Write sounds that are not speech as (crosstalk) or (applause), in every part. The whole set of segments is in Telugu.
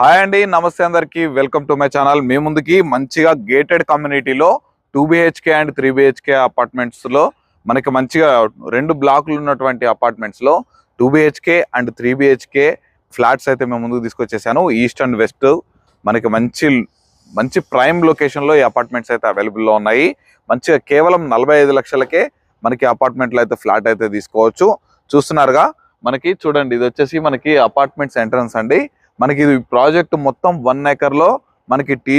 హాయ్ అండి నమస్తే అందరికి. Welcome to my channel. మీ ముందుకి మంచిగా గేటెడ్ కమ్యూనిటీలో two BHK and three BHK అపార్ట్మెంట్స్లో మనకి మంచిగా రెండు బ్లాకులు ఉన్నటువంటి అపార్ట్మెంట్స్లో two BHK and three BHK flats అయితే మేము ముందుకు తీసుకొచ్చేసాను. ఈస్ట్ అండ్ వెస్ట్ మనకి మంచి మంచి ప్రైమ్ లొకేషన్లో ఈ అపార్ట్మెంట్స్ అయితే అవైలబుల్లో ఉన్నాయి. మంచిగా కేవలం నలభై ఐదు లక్షలకే మనకి అపార్ట్మెంట్లో అయితే ఫ్లాట్ అయితే తీసుకోవచ్చు. చూస్తున్నారుగా మనకి చూడండి ఇది వచ్చేసి మనకి అపార్ట్మెంట్స్ ఎంట్రన్స్ అండి. మనకి ఇది ప్రాజెక్ట్ మొత్తం వన్ ఏకర్లో మనకి టీ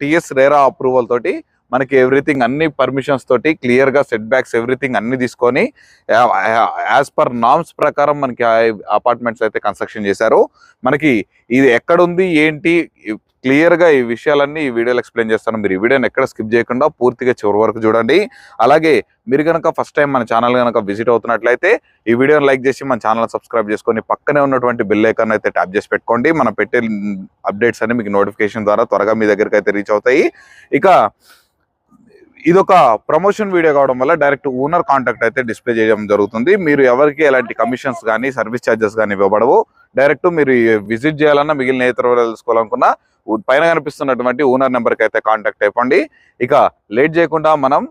టీఎస్ రేరా అప్రూవల్ తోటి మనకి ఎవ్రీథింగ్ అన్ని పర్మిషన్స్ తోటి క్లియర్గా సెట్ బ్యాక్స్ ఎవ్రీథింగ్ అన్ని తీసుకొని యాజ్ పర్ నామ్స్ ప్రకారం మనకి అపార్ట్మెంట్స్ అయితే కన్స్ట్రక్షన్ చేశారు. మనకి ఇది ఎక్కడుంది ఏంటి క్లియర్గా ఈ విషయాలన్నీ ఈ వీడియోలో ఎక్స్ప్లెయిన్ చేస్తాను. మీరు ఈ వీడియోని ఎక్కడ స్కిప్ చేయకుండా పూర్తిగా చివరి వరకు చూడండి. అలాగే మీరు కనుక ఫస్ట్ టైం మన ఛానల్ కనుక విజిట్ అవుతున్నట్లయితే ఈ వీడియోని లైక్ చేసి మన ఛానల్ సబ్స్క్రైబ్ చేసుకొని పక్కనే ఉన్నటువంటి బెల్ ఐకాన్ అయితే ట్యాప్ చేసి పెట్టుకోండి. మనం పెట్టే అప్డేట్స్ అన్ని మీకు నోటిఫికేషన్ ద్వారా త్వరగా మీ దగ్గరికి అయితే రీచ్ అవుతాయి. ఇక ఇదొక ప్రమోషన్ వీడియో కావడం వల్ల డైరెక్ట్ ఓనర్ కాంటాక్ట్ అయితే డిస్ప్లే చేయడం జరుగుతుంది. మీరు ఎవరికి ఎలాంటి కమిషన్స్ కానీ సర్వీస్ ఛార్జెస్ కానీ ఇవ్వబడవు. డైరెక్ట్ మీరు విజిట్ చేయాలన్నా మిగిలిన ఇతర తెలుసుకోవాలనుకున్నా పైన కనిపిస్తున్నటువంటి ఓనర్ నెంబర్కి అయితే కాంటాక్ట్ అయిపోండి. ఇక లేట్ చేయకుండా మనం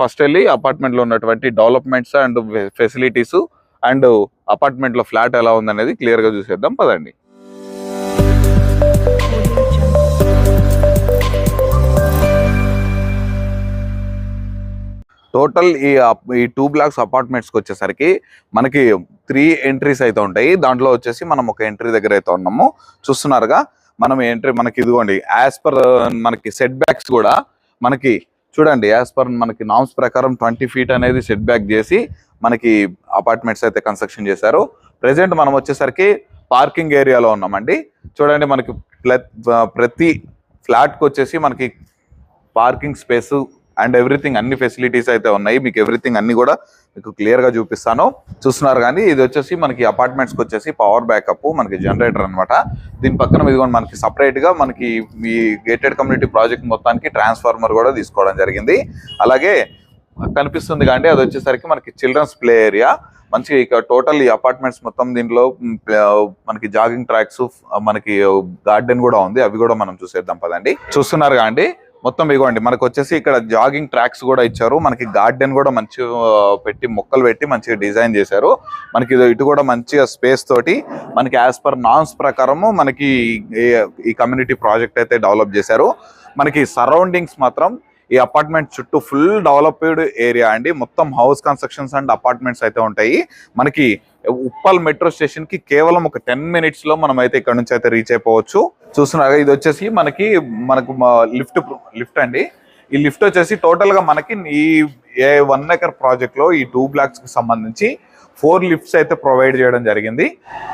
ఫస్ట్ వెళ్ళి అపార్ట్మెంట్లో ఉన్నటువంటి డెవలప్మెంట్స్ అండ్ ఫెసిలిటీస్ అండ్ అపార్ట్మెంట్లో ఫ్లాట్ ఎలా ఉందనేది క్లియర్గా చూసేద్దాం. పదండి. టోటల్ ఈ ఈ టూ బ్లాక్స్ అపార్ట్మెంట్స్కి వచ్చేసరికి మనకి త్రీ ఎంట్రీస్ అయితే ఉంటాయి. దాంట్లో వచ్చేసి మనం ఒక ఎంట్రీ దగ్గర అయితే ఉన్నాము. చూస్తున్నారుగా మనం ఎంట్రీ మనకి ఇదిగోండి యాజ్ పర్ మనకి సెట్ బ్యాక్స్ కూడా మనకి చూడండి యాజ్ పర్ మనకి నామ్స్ ప్రకారం ట్వంటీ ఫీట్ అనేది సెట్ బ్యాక్ చేసి మనకి అపార్ట్మెంట్స్ అయితే కన్స్ట్రక్షన్ చేశారు. ప్రెసెంట్ మనం వచ్చేసరికి పార్కింగ్ ఏరియాలో ఉన్నామండి. చూడండి మనకి ప్ల- ప్రతి ఫ్లాట్కి వచ్చేసి మనకి పార్కింగ్ స్పేస్ అండ్ ఎవ్రీథింగ్ అన్ని ఫెసిలిటీస్ అయితే ఉన్నాయి. మీకు ఎవ్రీథింగ్ అన్ని కూడా మీకు క్లియర్గా చూపిస్తాను. చూస్తున్నారు కానీ ఇది వచ్చేసి మనకి అపార్ట్మెంట్స్కి వచ్చేసి పవర్ బ్యాకప్ మనకి జనరేటర్ అన్నమాట. దీని పక్కన ఇదిగోండి మనకి సపరేట్గా మనకి ఈ గేటెడ్ కమ్యూనిటీ ప్రాజెక్ట్ మొత్తానికి ట్రాన్స్ఫార్మర్ కూడా తీసుకోవడం జరిగింది. అలాగే కనిపిస్తుంది కానీ అది వచ్చేసరికి మనకి చిల్డ్రన్స్ ప్లే ఏరియా మంచిగా ఇక టోటల్ ఈ అపార్ట్మెంట్స్ మొత్తం దీంట్లో మనకి జాగింగ్ ట్రాక్స్ మనకి గార్డెన్ కూడా ఉంది. అవి కూడా మనం చూసేద్దాం పదండి. చూస్తున్నారు కాండి మొత్తం ఇగోండి మనకు వచ్చేసి ఇక్కడ జాగింగ్ ట్రాక్స్ కూడా ఇచ్చారు. మనకి గార్డెన్ కూడా మంచి పెట్టి మొక్కలు పెట్టి మంచిగా డిజైన్ చేశారు. మనకి ఇటు కూడా మంచిగా స్పేస్ తోటి మనకి యాజ్ పర్ నామ్స్ ప్రకారము మనకి ఈ కమ్యూనిటీ ప్రాజెక్ట్ అయితే డెవలప్ చేశారు. మనకి సరౌండింగ్స్ మాత్రం ఈ అపార్ట్మెంట్ చుట్టూ ఫుల్ డెవలప్డ్ ఏరియా అండి. మొత్తం హౌస్ కన్స్ట్రక్షన్స్ అండ్ అపార్ట్మెంట్స్ అయితే ఉంటాయి. మనకి ఉప్పల్ మెట్రో స్టేషన్కి కేవలం ఒక టెన్ మినిట్స్లో మనం అయితే ఇక్కడ నుంచి అయితే రీచ్ అయిపోవచ్చు. చూస్తున్నారా ఇది వచ్చేసి మనకి మనకు లిఫ్ట్ లిఫ్ట్ అండి. ఈ లిఫ్ట్ వచ్చేసి టోటల్గా మనకి ఈ ఏ వన్ ఎకర్ ప్రాజెక్ట్లో ఈ టూ బ్లాక్స్కి సంబంధించి ఫోర్ లిఫ్ట్స్ అయితే ప్రొవైడ్ చేయడం జరిగింది.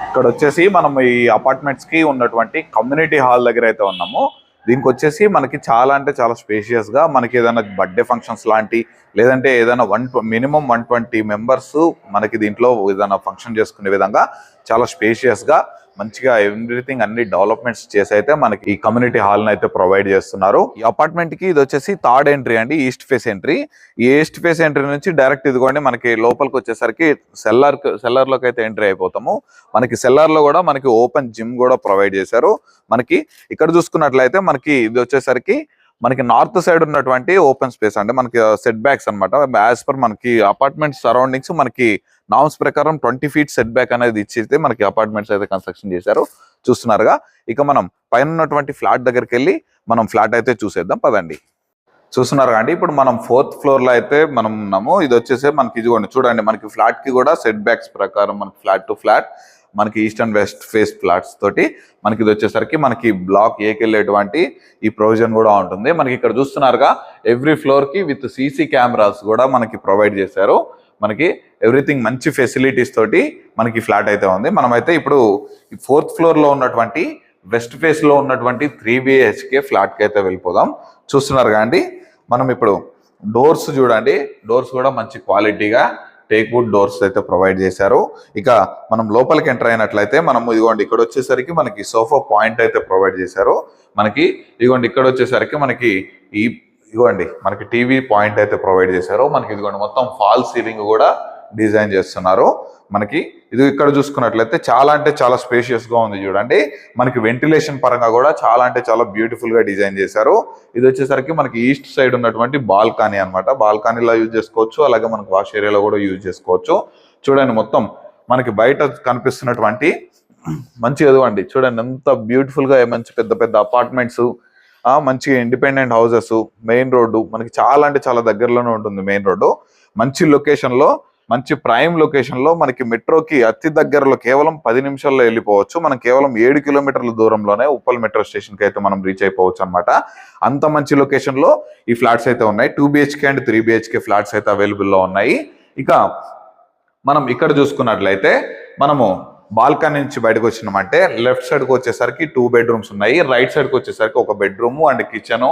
ఇక్కడ వచ్చేసి మనం ఈ అపార్ట్మెంట్స్కి ఉన్నటువంటి కమ్యూనిటీ హాల్ దగ్గర అయితే ఉన్నాము. దీనికి వచ్చేసి మనకి చాలా అంటే చాలా స్పేషియస్గా మనకి ఏదైనా బర్త్డే ఫంక్షన్స్ లాంటి లేదంటే ఏదైనా one minimum one twenty members మనకి దీంట్లో ఏదైనా ఫంక్షన్ చేసుకునే విధంగా చాలా స్పేషియస్గా మంచిగా ఎవ్రీథింగ్ అన్ని డెవలప్మెంట్స్ చేసి అయితే మనకి ఈ కమ్యూనిటీ హాల్ అయితే ప్రొవైడ్ చేస్తున్నారు. ఈ అపార్ట్మెంట్కి ఇది వచ్చేసి థర్డ్ ఎంట్రీ అండి ఈస్ట్ ఫేస్ ఎంట్రీ ఈ ఈస్ట్ ఫేస్ ఎంట్రీ నుంచి డైరెక్ట్ ఇదిగోండి మనకి లోపలికి వచ్చేసరికి సెల్లర్ సెల్లర్లోకి అయితే ఎంట్రీ అయిపోతాము. మనకి సెల్లర్లో కూడా మనకి ఓపెన్ జిమ్ కూడా ప్రొవైడ్ చేశారు. మనకి ఇక్కడ చూసుకున్నట్లయితే మనకి ఇది వచ్చేసరికి మనకి నార్త్ సైడ్ ఉన్నటువంటి ఓపెన్ స్పేస్ అంటే మనకి సెట్ బ్యాక్స్ అనమాట యాజ్ పర్ మనకి అపార్ట్మెంట్ సరౌండింగ్స్ మనకి నామ్స్ ప్రకారం ట్వంటీ ఫీట్ సెట్ బ్యాక్ అనేది ఇచ్చితే మనకి అపార్ట్మెంట్స్ అయితే కన్స్ట్రక్షన్ చేశారు. చూస్తున్నారుగా. ఇక మనం పైన ఉన్నటువంటి ఫ్లాట్ దగ్గరికి వెళ్ళి మనం ఫ్లాట్ అయితే చూసేద్దాం. పదండి. చూస్తున్నారు అండి. ఇప్పుడు మనం ఫోర్త్ ఫ్లోర్లో అయితే మనం ఉన్నాము. ఇది వచ్చేసి మనకి ఇదిగోండి చూడండి. మనకి ఫ్లాట్కి కూడా సెట్ బ్యాక్స్ ప్రకారం మనకి ఫ్లాట్ టు ఫ్లాట్ మనకి east and west face flats తోటి మనకి ఇది వచ్చేసరికి మనకి బ్లాక్ ఏకి వెళ్ళేటువంటి ఈ ప్రొవిజన్ కూడా ఉంటుంది. మనకి ఇక్కడ చూస్తున్నారుగా ఎవ్రీ ఫ్లోర్కి విత్ సీసీ కెమెరాస్ కూడా మనకి ప్రొవైడ్ చేశారు. మనకి ఎవ్రీథింగ్ మంచి ఫెసిలిటీస్ తోటి మనకి ఫ్లాట్ అయితే ఉంది. మనమైతే ఇప్పుడు ఫోర్త్ ఫ్లోర్లో ఉన్నటువంటి వెస్ట్ ఫేస్లో ఉన్నటువంటి త్రీ బిహెచ్కే ఫ్లాట్కి అయితే వెళ్ళిపోదాం. చూస్తున్నారు అండి మనం ఇప్పుడు డోర్స్ చూడండి. డోర్స్ కూడా మంచి క్వాలిటీగా టేక్ వుడ్ డోర్స్ అయితే ప్రొవైడ్ చేశారు. ఇక మనం లోపలికి ఎంటర్ అయినట్లయితే మనం ఇదిగోండి ఇక్కడ వచ్చేసరికి మనకి సోఫా పాయింట్ అయితే ప్రొవైడ్ చేశారు. మనకి ఇదిగోండి ఇక్కడ వచ్చేసరికి మనకి ఈ ఇదిగోండి మనకి టీవీ పాయింట్ అయితే ప్రొవైడ్ చేశారు. మనకి ఇదిగోండి మొత్తం ఫాల్ సీలింగ్ కూడా డిజైన్ చేస్తున్నారు. మనకి ఇది ఇక్కడ చూసుకున్నట్లయితే చాలా అంటే చాలా స్పేషియస్గా ఉంది చూడండి. మనకి వెంటిలేషన్ పరంగా కూడా చాలా అంటే చాలా బ్యూటిఫుల్గా డిజైన్ చేశారు. ఇది వచ్చేసరికి మనకి ఈస్ట్ సైడ్ ఉన్నటువంటి బాల్కానీ అన్నమాట. బాల్కనీలో యూజ్ చేసుకోవచ్చు. అలాగే మనకి వాష్ ఏరియాలో కూడా యూజ్ చేసుకోవచ్చు. చూడండి మొత్తం మనకి బయట కనిపిస్తున్నటువంటి మంచి ఎదువండి చూడండి ఎంత బ్యూటిఫుల్గా మంచి పెద్ద పెద్ద అపార్ట్మెంట్స్ ఆ మంచి ఇండిపెండెంట్ హౌసెస్ మెయిన్ రోడ్డు మనకి చాలా అంటే చాలా దగ్గరలోనే ఉంటుంది మెయిన్ రోడ్డు మంచి లొకేషన్లో మంచి ప్రైమ్ లొకేషన్లో మనకి మెట్రోకి అతి దగ్గరలో కేవలం పది నిమిషాల్లో వెళ్ళిపోవచ్చు. మనం కేవలం ఏడు కిలోమీటర్ల దూరంలోనే ఉప్పల్ మెట్రో స్టేషన్కి అయితే మనం రీచ్ అయిపోవచ్చు అనమాట అంత మంచి లొకేషన్లో ఈ ఫ్లాట్స్ అయితే ఉన్నాయి. Two BHK and three BHK flats అయితే అవైలబుల్లో ఉన్నాయి. ఇక మనం ఇక్కడ చూసుకున్నట్లయితే మనము బాల్కనీ నుంచి బయటకు వచ్చినామంటే లెఫ్ట్ సైడ్కి వచ్చేసరికి టూ బెడ్రూమ్స్ ఉన్నాయి. రైట్ సైడ్కి వచ్చేసరికి ఒక బెడ్రూమ్ అండ్ కిచెన్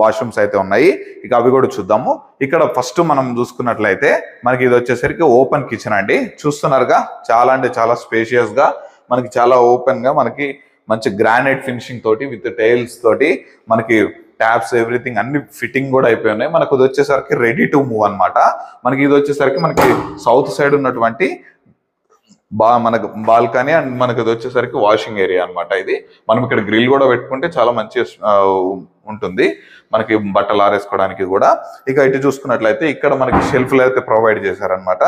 వాష్రూమ్స్ అయితే ఉన్నాయి. ఇక అవి కూడా చూద్దాము. ఇక్కడ ఫస్ట్ మనం చూసుకున్నట్లయితే మనకి ఇది వచ్చేసరికి ఓపెన్ కిచెన్ అండి. చూస్తున్నారుగా? చాలా అంటే చాలా స్పేషియస్గా మనకి చాలా ఓపెన్గా మనకి మంచి గ్రానైట్ ఫినిషింగ్ తోటి విత్ టైల్స్ తోటి మనకి ట్యాప్స్ ఎవ్రీథింగ్ అన్ని ఫిట్టింగ్ కూడా అయిపోయి ఉన్నాయి. మనకు ఇది వచ్చేసరికి రెడీ టు మూవ్ అన్నమాట. మనకి ఇది వచ్చేసరికి మనకి సౌత్ సైడ్ ఉన్నటువంటి బా మనకు బాల్కనీ అండ్ మనకి ఇది వచ్చేసరికి వాషింగ్ ఏరియా అన్నమాట ఇది. మనం ఇక్కడ గ్రిల్ కూడా పెట్టుకుంటే చాలా మంచి ఉంటుంది. మనకి బట్టలు ఆరేసుకోవడానికి కూడా. ఇక ఇటు చూసుకున్నట్లయితే ఇక్కడ మనకి షెల్ఫ్లు అయితే ప్రొవైడ్ చేశారనమాట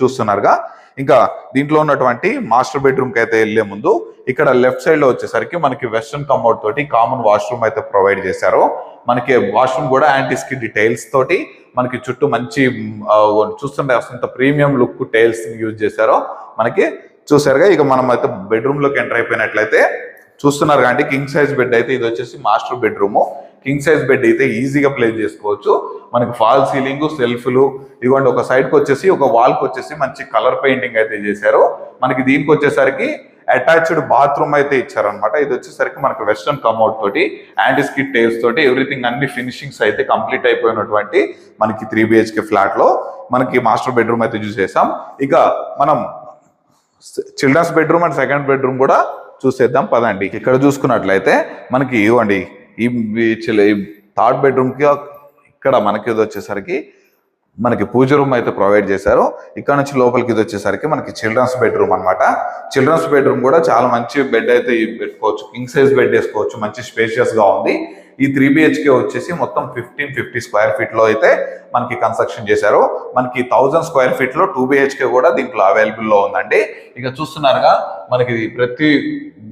చూస్తున్నారుగా. ఇంకా దీంట్లో ఉన్నటువంటి మాస్టర్ బెడ్రూమ్కి అయితే వెళ్ళే ముందు ఇక్కడ లెఫ్ట్ సైడ్లో వచ్చేసరికి మనకి వెస్ట్రన్ కమౌట్ తోటి కామన్ వాష్రూమ్ అయితే ప్రొవైడ్ చేశారు. మనకి వాష్రూమ్ కూడా యాంటీ స్కిడ్ టైల్స్ తోటి మనకి చుట్టూ మంచి చూస్తుంటే అసలు ప్రీమియం లుక్ టైల్స్ యూజ్ చేశారో మనకి చూసారుగా ఇక మనం అయితే బెడ్రూమ్లోకి ఎంటర్ అయిపోయినట్లయితే చూస్తున్నారు కానీ కింగ్ సైజ్ బెడ్ అయితే ఇది వచ్చేసి master bedroom king size bed అయితే ఈజీగా ప్లేస్ చేసుకోవచ్చు. మనకి ఫాల్ సీలింగ్ సెల్ఫ్లు ఇదిగోండి ఒక సైడ్కి వచ్చేసి ఒక వాల్కి వచ్చేసి మంచి కలర్ పెయింటింగ్ అయితే చేశారు. మనకి దీనికి వచ్చేసరికి అటాచ్డ్ బాత్రూమ్ అయితే ఇచ్చారనమాట ఇది వచ్చేసరికి మనకి వెస్ట్రన్ కమౌట్ తోటి యాంటీ స్కిట్ తోటి ఎవ్రీథింగ్ అన్ని ఫినిషింగ్స్ అయితే కంప్లీట్ అయిపోయినటువంటి మనకి త్రీ బిహెచ్కే ఫ్లాట్లో మనకి మాస్టర్ బెడ్రూమ్ అయితే చూసేసాం. ఇక మనం children's bedroom and second bedroom కూడా చూసేద్దాం పదండి. ఇక్కడ చూసుకున్నట్లయితే మనకి ఇవ్వండి ఈ థర్డ్ బెడ్రూమ్కి ఇక్కడ మనకి ఇది వచ్చేసరికి మనకి పూజ రూమ్ అయితే ప్రొవైడ్ చేశారు. ఇక్కడ నుంచి లోపలికి ఇది వచ్చేసరికి మనకి చిల్డ్రన్స్ బెడ్రూమ్ అన్నమాట. చిల్డ్రన్స్ బెడ్రూమ్ కూడా చాలా మంచి బెడ్ అయితే పెట్టుకోవచ్చు కింగ్ సైజ్ బెడ్ వేసుకోవచ్చు మంచి స్పేషియస్గా ఉంది. ఈ త్రీ బిహెచ్కే వచ్చేసి మొత్తం ఫిఫ్టీన్ ఫిఫ్టీ స్క్వేర్ ఫీట్లో అయితే మనకి కన్స్ట్రక్షన్ చేశారు. మనకి థౌజండ్ స్క్వేర్ ఫీట్లో టూ బిహెచ్కే కూడా దీంట్లో అవైలబుల్లో ఉందండి. ఇక చూస్తున్నారుగా మనకి ప్రతి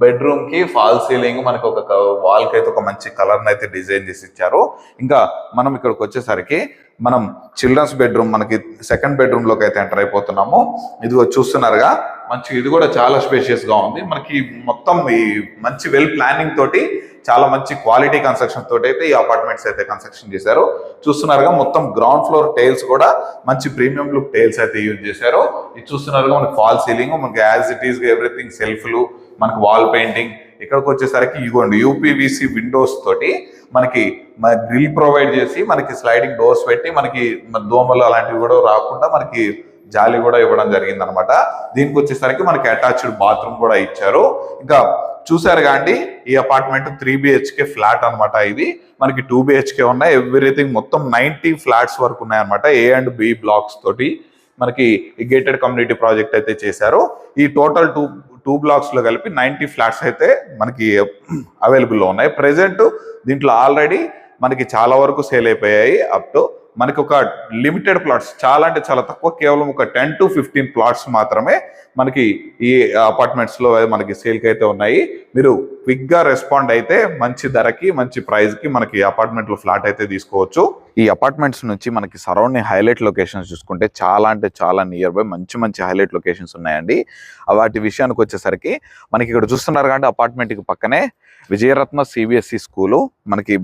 బెడ్రూమ్కి ఫాల్ సీలింగ్ మనకి ఒక వాల్కి అయితే ఒక మంచి కలర్ అయితే డిజైన్ చేసి ఇచ్చారు. ఇంకా మనం ఇక్కడికి వచ్చేసరికి మనం చిల్డ్రన్స్ బెడ్రూమ్ మనకి సెకండ్ బెడ్రూమ్లోకి అయితే ఎంటర్ అయిపోతున్నాము. ఇది చూస్తున్నారుగా మంచి ఇది కూడా చాలా స్పేషియస్గా ఉంది. మనకి మొత్తం ఈ మంచి వెల్ ప్లానింగ్ తోటి చాలా మంచి క్వాలిటీ కన్స్ట్రక్షన్ తోటి అయితే ఈ అపార్ట్మెంట్స్ అయితే కన్స్ట్రక్షన్ చేశారు. చూస్తున్నారుగా మొత్తం గ్రౌండ్ ఫ్లోర్ టైల్స్ కూడా మంచి ప్రీమియం లుక్ టైల్స్ అయితే యూజ్ చేశారు. ఇది చూస్తున్నారుగా మనకి ఫాల్ సీలింగ్ మనకి యాజ్ ఇట్ ఈస్ ఎవ్రీథింగ్ సెల్ఫ్లు మనకి వాల్ పెయింటింగ్ ఇక్కడికి వచ్చేసరికి ఇగోండి యూపీవీసీ విండోస్ తోటి మనకి గ్రిల్ ప్రొవైడ్ చేసి మనకి స్లైడింగ్ డోర్స్ పెట్టి మనకి దోమలు అలాంటివి కూడా రాకుండా మనకి జాలి కూడా ఇవ్వడం జరిగింది అనమాట దీనికి వచ్చేసరికి మనకి అటాచ్డ్ బాత్రూమ్ కూడా ఇచ్చారు. ఇంకా చూసారు కాండి ఈ అపార్ట్మెంట్ త్రీ బిహెచ్కే ఫ్లాట్ అన్నమాట ఇది. మనకి టూ బిహెచ్కే ఉన్నాయి. ఎవ్రీథింగ్ మొత్తం నైన్టీ ఫ్లాట్స్ వరకు ఉన్నాయన్నమాట. ఏ అండ్ బి బ్లాక్స్ తోటి మనకి గేటెడ్ కమ్యూనిటీ ప్రాజెక్ట్ అయితే చేశారు. ఈ టోటల్ టూ టూ బ్లాక్స్లో కలిపి నైన్టీ ఫ్లాట్స్ అయితే మనకి (clears throat) అవైలబుల్లో ఉన్నాయి. ప్రెసెంట్ దీంట్లో ఆల్రెడీ మనకి చాలా వరకు సేల్ అయిపోయాయి. అప్ టు మనకి ఒక లిమిటెడ్ ప్లాట్స్ చాలా అంటే చాలా తక్కువ కేవలం ఒక టెన్ టు ఫిఫ్టీన్ ప్లాట్స్ మాత్రమే మనకి ఈ అపార్ట్మెంట్స్లో మనకి సేల్కి అయితే ఉన్నాయి. మీరు క్విక్గా రెస్పాండ్ అయితే మంచి ధరకి మంచి ప్రైస్కి మనకి అపార్ట్మెంట్లు ఫ్లాట్ అయితే తీసుకోవచ్చు. ఈ అపార్ట్మెంట్స్ నుంచి మనకి సరౌండింగ్ హైలైట్ లొకేషన్స్ చూసుకుంటే చాలా అంటే చాలా నియర్ బై మంచి మంచి హైలైట్ లొకేషన్స్ ఉన్నాయండి. వాటి విషయానికి వచ్చేసరికి మనకి ఇక్కడ చూస్తున్నారు కాబట్టి అపార్ట్మెంట్కి పక్కనే విజయరత్న సిబిఎస్ఈ స్కూలు మనకి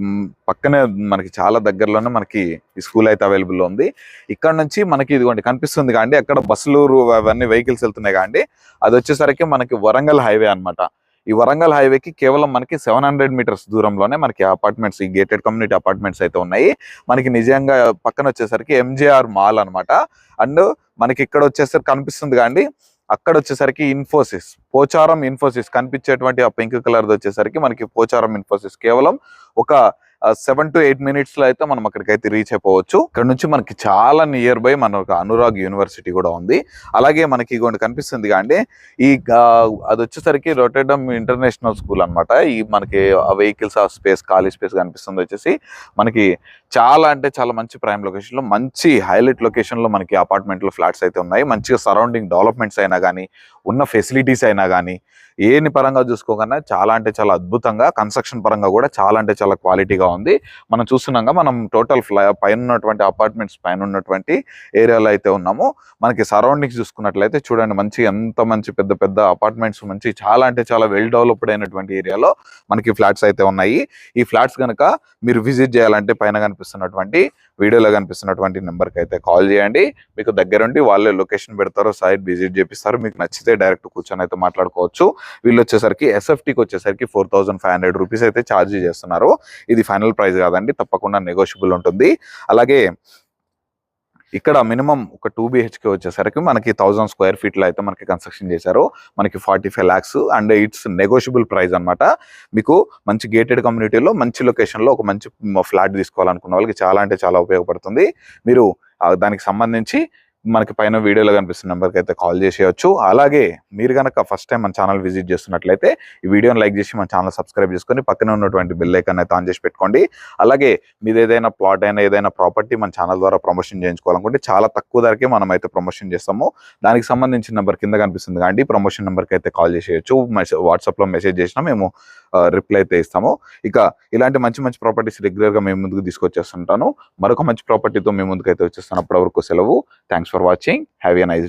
పక్కనే మనకి చాలా దగ్గరలోనే మనకి ఈ స్కూల్ అయితే అవైలబుల్ ఉంది. ఇక్కడ నుంచి మనకి ఇదిగోండి కనిపిస్తుంది కాండి అక్కడ బస్సులు అవన్నీ వెహికల్స్ వెళ్తున్నాయి కాండి అది వచ్చేసరికి మనకి వరంగల్ హైవే అన్నమాట. ఈ వరంగల్ హైవేకి కేవలం మనకి సెవెన్ హండ్రెడ్ మీటర్స్ దూరంలోనే మనకి అపార్ట్మెంట్స్ ఈ గేటెడ్ కమ్యూనిటీ అపార్ట్మెంట్స్ అయితే ఉన్నాయి. మనకి నిజంగా పక్కన వచ్చేసరికి ఎంజేఆర్ మాల్ అన్నమాట. అండ్ మనకి ఇక్కడ వచ్చేసరికి కనిపిస్తుంది కానీ అక్కడ వచ్చేసరికి ఇన్ఫోసిస్ పోచారం ఇన్ఫోసిస్ కనిపించేటువంటి ఆ పింక్ కలర్ వచ్చేసరికి మనకి పోచారం ఇన్ఫోసిస్ కేవలం ఒక సెవెన్ టు ఎయిట్ మినిట్స్లో అయితే మనం అక్కడికైతే రీచ్ అయిపోవచ్చు. ఇక్కడ నుంచి మనకి చాలా నియర్ బై మనకు అనురాగ్ యూనివర్సిటీ కూడా ఉంది. అలాగే మనకి ఇగోండి కనిపిస్తుంది కానీ ఈ అది వచ్చేసరికి రొటెడమ్ ఇంటర్నేషనల్ స్కూల్ అన్నమాట. ఈ మనకి వెహికల్స్ ఆ స్పేస్ ఖాళీ స్పేస్ కనిపిస్తుంది వచ్చేసి. మనకి చాలా అంటే చాలా మంచి ప్రైమ్ లొకేషన్లో మంచి హైలైట్ లొకేషన్లో మనకి అపార్ట్మెంట్లు ఫ్లాట్స్ అయితే ఉన్నాయి. మంచిగా సరౌండింగ్ డెవలప్మెంట్స్ అయినా కానీ ఉన్న ఫెసిలిటీస్ అయినా కానీ ఏని పరంగా చూసుకోకుండా చాలా అంటే చాలా అద్భుతంగా కన్స్ట్రక్షన్ పరంగా కూడా చాలా అంటే చాలా క్వాలిటీగా ఉంది. మనం చూస్తున్నాగా మనం టోటల్ ఫ్లై పైన ఉన్నటువంటి అపార్ట్మెంట్స్ పైన ఉన్నటువంటి ఏరియాలో అయితే ఉన్నాము. మనకి సరౌండింగ్స్ చూసుకున్నట్లయితే చూడండి మంచి ఎంత మంచి పెద్ద పెద్ద అపార్ట్మెంట్స్ మంచి చాలా అంటే చాలా వెల్ డెవలప్డ్ అయినటువంటి ఏరియాలో మనకి ఫ్లాట్స్ అయితే ఉన్నాయి. ఈ ఫ్లాట్స్ కనుక మీరు విజిట్ చేయాలంటే పైన కనిపిస్తున్నటువంటి వీడియోలో కనిపిస్తున్నటువంటి నెంబర్కి అయితే కాల్ చేయండి. మీకు దగ్గరుండి వాళ్ళే లొకేషన్ పెడతారు సైట్ విజిట్ చేపిస్తారు మీకు నచ్చితే డైరెక్ట్ కూర్చొని అయితే మాట్లాడుకోవచ్చు. వీళ్ళు వచ్చేసరికి ఎస్ఎఫ్టీకి వచ్చేసరికి ఫోర్ ఫైవ్ హండ్రెడ్ రూపీస్ అయితే ఛార్జ్ చేస్తున్నారు. ఇది ఫైనల్ ప్రైస్ కాదండి తప్పకుండా నెగోషియబుల్ ఉంటుంది. అలాగే ఇక్కడ మినిమం ఒక టూ బిహెచ్కే వచ్చేసరికి మనకి థౌసండ్ స్క్వేర్ ఫీట్లో అయితే మనకి కన్స్ట్రక్షన్ చేశారు. మనకి forty five lakhs and it's negotiable price అన్నమాట. మీకు మంచి గేటెడ్ కమ్యూనిటీలో మంచి లొకేషన్లో ఒక మంచి ఫ్లాట్ తీసుకోవాలనుకున్న వాళ్ళకి చాలా అంటే చాలా ఉపయోగపడుతుంది. మీరు దానికి సంబంధించి మనకి పైన వీడియోలో కనిపిస్తున్న నెంబర్కి అయితే కాల్ చేసేయచ్చు. అలాగే మీరు కనుక ఫస్ట్ టైం మన ఛానల్ విజిట్ చేస్తున్నట్లయితే ఈ వీడియోని లైక్ చేసి మన ఛానల్ సబ్స్క్రైబ్ చేసుకొని పక్కనే ఉన్నటువంటి బిల్ ఐకాన్ అయితే ఆన్ చేసి పెట్టుకోండి. అలాగే మీది ఏదైనా ప్లాట్ అయినా ఏదైనా ప్రాపర్టీ మన ఛానల్ ద్వారా ప్రమోషన్ చేయించుకోవాలనుకుంటే చాలా తక్కువ ధరకే మనం అయితే ప్రమోషన్ చేస్తాము. దానికి సంబంధించిన నెంబర్ కింద కనిపిస్తుంది కానీ ప్రమోషన్ నెంబర్కి అయితే కాల్ చేసేయచ్చు. మెసేజ్ వాట్సాప్లో మెసేజ్ చేసినా మేము రిప్లై అయితే ఇస్తాము. ఇక ఇలాంటి మంచి మంచి ప్రాపర్టీస్ రెగ్యులర్గా మేము ముందుకు తీసుకొచ్చేస్తుంటాను. మరొక మంచి ప్రాపర్టీతో మేము ముందుకు అయితే వచ్చేస్తాను అప్పటి వరకు సెలవు. Thanks for watching have a nice